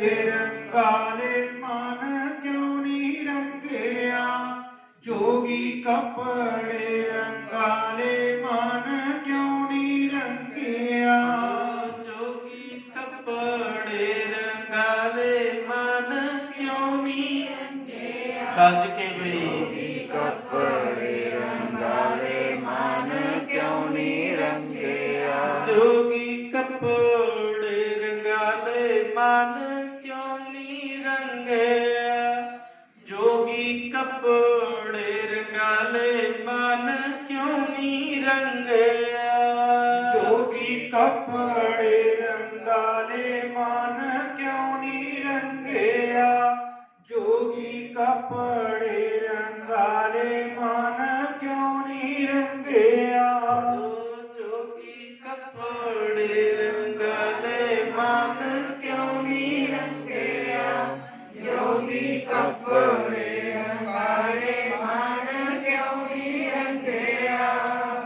ਰੰਗਾਲੇ ਮਨ ਕਿਉਂ ਨੀ ਰੰਗਿਆ? ਜੋਗੀ ਕੱਪੜੇ ਰੰਗਾਲੇ ਮਨ ਕਿਉਂ ਨੀ ਰੰਗਿਆ? ਜੋਗੀ ਕੱਪੜੇ ਰੰਗਾਲੇ ਮਨ ਕਿਉਂ ਨੀ ਗੱਜ ਕੇ ਬਈ। ਕੱਪੜੇ ਰੰਗਾਲੇ ਮਨ ਕਿਉਂ ਨੀ ਰੰਗਿਆ ਜੋਗੀ ਕੱਪੜੇ ਰੰਗਾਲੇ ਮਨ ਕਿਉਂ ਨੀ ਰੰਗਿਆ ਜੋਗੀ ਕੱਪੜੇ ਰੰਗਾਲੇ ਮਨ ਕਿਉਂ ਨੀ ਰੰਗਿਆ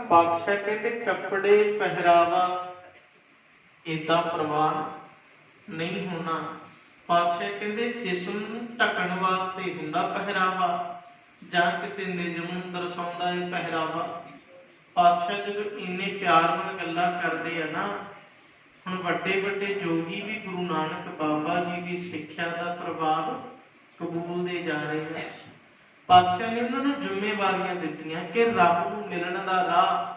ਪਾਤਸ਼ਾਹ ਕਹਿੰਦੇ, ਕੱਪੜੇ ਪਹਿਰਾਵਾ ਇਦਾਂ ਪ੍ਰਵਾਨ ਨਹੀਂ ਹੋਣਾ। ਪਾਤਸ਼ਾਹ ਕਹਿੰਦੇ ਜਿਸਮ ਨੂੰ ਢੱਕਣ ਵਾਸਤੇ ਹੁੰਦਾ ਪਹਿਰਾਵਾ, ਜਾਂ ਕਿਸੇ ਨਿਯਮ ਨੂੰ ਦਰਸਾਉਂਦਾ ਹੈ ਪਹਿਰਾਵਾ। ਪਾਤਸ਼ਾਹ ਜਦੋਂ ਇੰਨੇ ਪਿਆਰ ਨਾਲ ਗੱਲਾਂ ਕਰਦੇ ਆ ਨਾ, ਹੁਣ ਵੱਡੇ ਵੱਡੇ ਜੋਗੀ ਵੀ ਗੁਰੂ ਨਾਨਕ ਬਾਬਾ ਜੀ ਦੀ ਸਿੱਖਿਆ ਦਾ ਪ੍ਰਭਾਵ ਕਬੂਲਦੇ ਜਾ ਰਹੇ ਆ। ਪਾਤਸ਼ਾਹ ਨੇ ਉਹਨਾਂ ਨੂੰ ਜ਼ਿੰਮੇਵਾਰੀਆਂ ਦਿੱਤੀਆਂ ਕਿ ਰੱਬ ਨੂੰ ਮਿਲਣ ਦਾ ਰਾਹ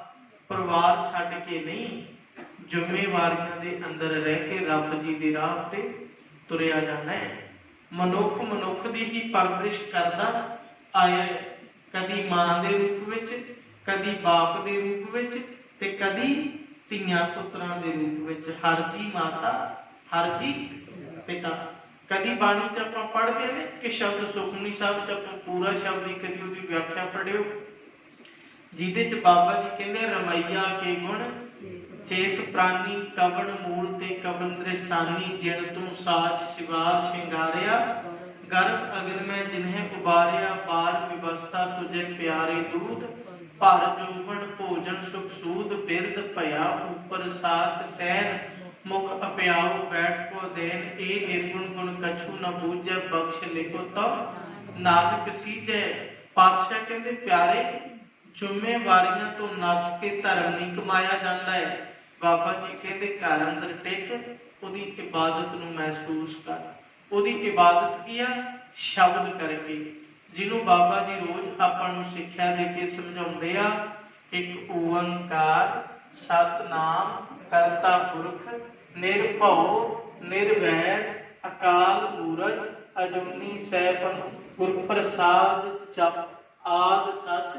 ਪਰਿਵਾਰ ਛੱਡ ਕੇ ਨਹੀਂ, ਜ਼ਿੰਮੇਵਾਰੀਆਂ ਦੇ ਅੰਦਰ ਰਹਿ ਕੇ ਰੱਬ ਜੀ ਦੇ ਰਾਹ ਤੇ ਤੁਰਿਆ ਜਾਣਾ ਹੈ। ਮਨੁੱਖ ਮਨੁੱਖ ਦੀ ਹੀ ਪਰਵਰਿਸ਼ ਕਰਦਾ ਆਇਆ ਕਦੀ ਮਾਂ ਦੇ ਰੂਪ ਵਿੱਚ, ਕਦੀ ਬਾਪ ਦੇ ਰੂਪ ਵਿੱਚ ਤੇ ਕਦੀ ਧੀਆਂ ਪੁੱਤਰਾਂ ਦੇ ਰੂਪ ਵਿੱਚ। ਹਰ ਜੀ ਮਾਤਾ, ਹਰ ਜੀ ਪਿਤਾ। ਕਦੀ ਬਾਣੀ ਚ ਆਪਾਂ ਪੜ੍ਹਦੇ ਨੇ ਕਿ ਸ਼ਬਦ ਸੁਖਮਨੀ ਸਾਹਿਬ ਚ ਆਪਾਂ ਪੂਰਾ ਸ਼ਬਦ ਹੀ, ਕਦੀ ਉਹਦੀ ਵਿਆਖਿਆ ਪੜਿਓ ਜਿਹਦੇ ਚ ਬਾਬਾ ਜੀ ਕਹਿੰਦੇ ਰਮਈਆ ਕੇ ਗੁਣ, ਚੇਤ ਪ੍ਰਾਨੀ ਕਵਣ ਮੂਲ ਤੇ ਕਵਨ ਦ੍ਰਿਸ਼ਟਾਨੀ ਜਿਣ ਤੂੰ ਸਾਜ ਸਿਵਾਰ ਸ਼ਿੰਗਾਰਿਆ, ਗਰਭ ਅਗਨ ਮੈਂ ਜਿਨਹਿ ਉਬਾਰਿਆ ਬਾਲ ਵਿਵਸਥਾ ਤੁਝੇ ਪਿਆਰੇ ਦੂਤ, ਭਰ ਜੋਬਨ ਭੋਜਨ ਸੁਖ ਸੂਦ ਬਿਰਦ ਭਇਆ ਉਪਰ ਸਾਤ ਸੈਨ ਮੁਖ ਅਪਿਆਉ ਬੈਠ ਕੋ ਦੇਨ, ਇਹ ਨਿਰਗੁਣ ਗੁਣ ਕਛੂ ਨ ਬੂਝੈ, ਬਖਸ਼ ਲਿਖੋ ਤਬ ਨਾਨਕ ਸੀਜੈ, ਪਾਤਸ਼ਾਹ ਕਹਿੰਦੇ, ਪਿਆਰੇ ਜ਼ਿੰਮੇਵਾਰੀਆਂ ਤੋਂ ਨਸ ਕੇ ਧਰਮ ਨਹੀਂ ਕਮਾਇਆ ਜਾਂਦਾ ਹੈ। ਬਾਬਾ ਜੀ ਕਹਿੰਦੇ, ਘਰ ਅੰਦਰ ਟਿਕ, ਉਹਦੀ ਇਬਾਦਤ ਨੂੰ ਮਹਿਸੂਸ ਕਰ। ਉਹਦੀ ਇਬਾਦਤ ਕੀ ਆ? ਸ਼ਬਦ ਕਰਕੇ। ਜਿਹਨੂੰ ਬਾਬਾ ਜੀ ਰੋਜ਼ ਆਪਾਂ ਨੂੰ ਸਿੱਖਿਆ ਦੇ ਕੇ ਸਮਝਾਉਂਦੇ ਆ, ਇੱਕ ਓੰਕਾਰ ਸਤਨਾਮ ਕਰਤਾ ਪੁਰਖ, ਨਿਰਭਉ, ਨਿਰਵੈਰ, ਅਕਾਲ ਮੂਰਤ ਅਜੂਨੀ ਸੈਭੰ ਗੁਰ ਪ੍ਰਸਾਦ ਜਪ, ਆਦ ਸੱਚ,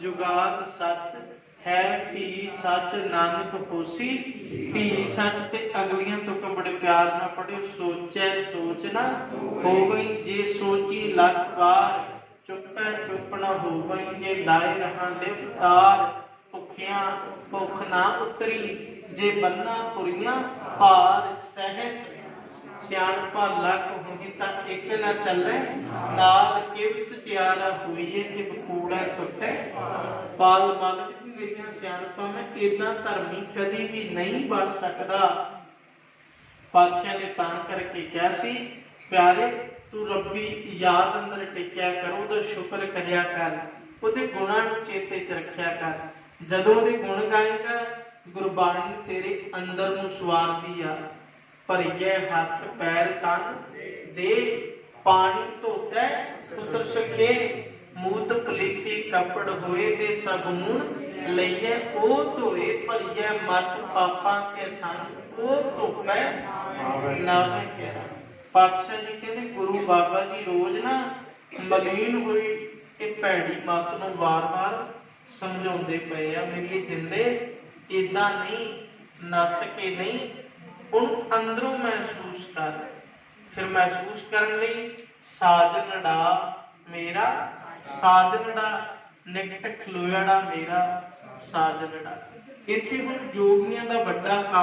ਜੁਗਾਦ ਸੱਚ, ਹੈ ਵੀ ਸੱਚ ਨਾਨਕ ਹੋਸੀ ਵੀ ਸੱਚ ਤੇ ਅਗਲੀਆਂ ਤੁਕਾਂ ਬੜੇ ਪਿਆਰ ਨਾਲ ਪੜਿਓ ਸੋਚੈ, ਸੋਚ ਨਾ ਹੋਵਈ, ਜੇ ਸੋਚੀ ਲੱਖ ਵਾਰ, ਚੁੱਪੈ, ਚੁੱਪ ਨਾ ਹੋਵਈ, ਜੇ ਲਾਏ ਰਹਾਂ ਦੇ ਭੁੱਖਿਆਂ ਭੁੱਖ ਨਾ ਉਤਰੀ, ਜੇ ਬੰਨਾ ਪੁਰੀਆਂ ਭਾਰ, ਸਹਿਸ ਸਿਆਣਪਾ ਲੱਖ ਹੋਈ ਤਾਂ ਇੱਕ ਨਾ ਚੱਲੇ, ਨਾਲ ਕਿਵ ਸਚਿਆਰਾ ਹੋਈਏ ਕਿ ਬਕੂੜਾ ਟੁੱਟੇ। ਪਾਲ ਮਾਲਕ ਜੀ ਮੇਰੀਆਂ ਸਿਆਣਪਾਂ ਮੈਂ ਇਦਾਂ ਧਰਮੀ ਕਦੀ ਵੀ ਨਹੀਂ ਬਣ ਸਕਦਾ। ਪਾਤਸ਼ਾਹ ਨੇ ਤਾਂ ਕਰਕੇ ਕਿਹਾ ਸੀ, ਪਿਆਰੇ, ਤੂੰ ਰੱਬੀ ਯਾਦ ਅੰਦਰ ਟਿਕਿਆ ਕਰ, ਉਹਦਾ ਸ਼ੁਕਰ ਕਰਿਆ ਕਰ, ਉਹਦੇ ਗੁਣਾਂ ਨੂੰ ਚੇਤੇ 'ਚ ਰੱਖਿਆ ਕਰ। ਜਦੋਂ ਉਹਦੇ ਗੁਣ ਗਾਏਗਾ ਗੁਰਬਾਣੀ ਤੇਰੇ ਅੰਦਰ ਨੂੰ ਸਵਾਰਦੀ ਆ ਭਰੀਏ ਹੱਥ ਪੈਰ ਤਨ ਦੇ ਪਾਣੀ ਧੋਤੈ ਪੁੱਤਰ ਸਖੇ ਮੂਤ ਪਲੀਤੀ ਕਪੜ ਹੋਏ ਤੇ ਸਭ ਮੂਣ ਲਈਏ ਉਹ ਧੋਏ ਭਰੀਏ ਮਤ ਪਾਪਾਂ ਕੇ ਸੰਗ ਉਹ ਧੋਪੈ ਨਾਵੇਂ ਕਿਹਾ ਪਾਤਸ਼ਾਹ ਜੀ ਕਹਿੰਦੇ ਗੁਰੂ ਬਾਬਾ ਜੀ ਰੋਜ਼ ਨਾ ਮਲੀਨ ਹੋਈ ਇਹ ਭੈੜੀ ਮਤ ਨੂੰ ਵਾਰ-ਵਾਰ ਸਮਝਾਉਂਦੇ ਪਏ ਆ ਮੇਰੀ ਜਿੰਦੇ ਇਦਾਂ ਨਹੀਂ, ਨਸ ਕੇ ਨਹੀਂ ਉਹਨੂੰ ਅੰਦਰੋਂ ਮਹਿਸੂਸ ਕਰ। ਫਿਰ ਮਹਿਸੂਸ ਕਰਨ ਲਈ ਸਾਜਨੜਾ ਮੇਰਾ ਸਾਜਨੜਾ ਨਿਕਟ ਖਲੋਇੜਾ ਮੇਰਾ ਸਾਜਨੜਾ ਇੱਥੇ ਹੁਣ ਜੋਗੀਆਂ ਦਾ ਵੱਡਾ